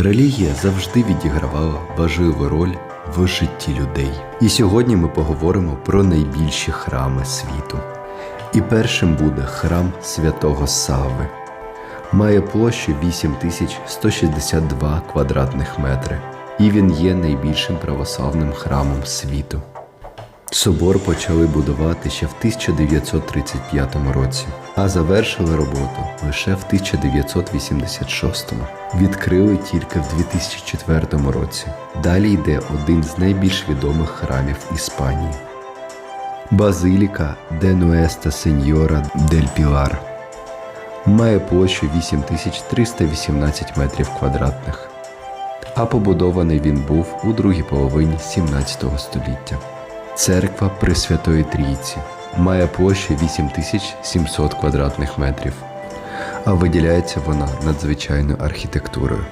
Релігія завжди відігравала важливу роль в житті людей. І сьогодні ми поговоримо про найбільші храми світу. І першим буде храм святого Сави. Має площу 8162 квадратних метри, і він є найбільшим православним храмом світу. Собор почали будувати ще в 1935 році, а завершили роботу лише в 1986. Відкрили тільки в 2004 році. Далі йде один з найбільш відомих храмів Іспанії. Базиліка де Нуеста Сеньора дель Пілар має площу 8318 метрів квадратних, а побудований він був у другій половині 17 століття. Церква Пресвятої Трійці має площу 8700 квадратних метрів, а виділяється вона надзвичайною архітектурою.